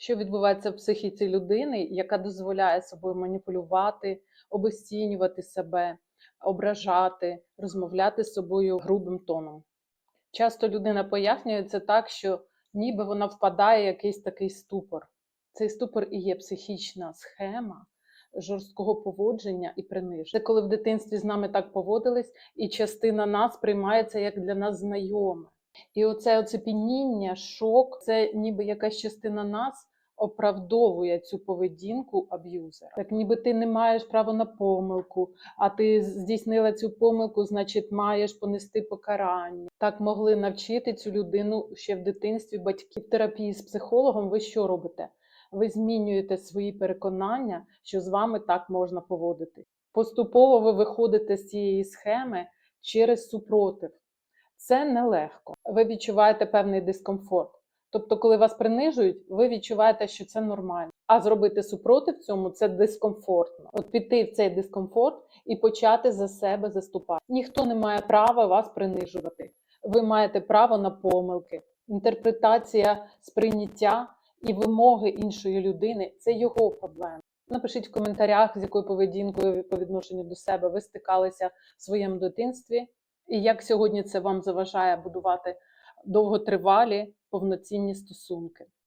Що відбувається в психіці людини, яка дозволяє собою маніпулювати, обесцінювати себе, ображати, розмовляти з собою грубим тоном? Часто людина пояснює це так, що ніби вона впадає в якийсь такий ступор. Цей ступор і є психічна схема жорсткого поводження і приниження. Це коли в дитинстві з нами так поводились, і частина нас приймається як для нас знайоме. І оце оцепініння, шок, це ніби якась частина нас оправдовує цю поведінку аб'юзера. Так ніби ти не маєш права на помилку, а ти здійснила цю помилку, значить маєш понести покарання. Так могли навчити цю людину ще в дитинстві батьки. В терапії з психологом ви що робите? Ви змінюєте свої переконання, що з вами так можна поводити. Поступово ви виходите з цієї схеми через супротив. Це нелегко. Ви відчуваєте певний дискомфорт. Тобто, коли вас принижують, ви відчуваєте, що це нормально. А зробити супротив цьому це дискомфортно. От піти в цей дискомфорт і почати за себе заступати. Ніхто не має права вас принижувати. Ви маєте право на помилки. Інтерпретація сприйняття і вимоги іншої людини це його проблема. Напишіть в коментарях, з якою поведінкою по відношенню до себе ви стикалися в своєму дитинстві, і як сьогодні це вам заважає будувати довготривалі повноцінні стосунки.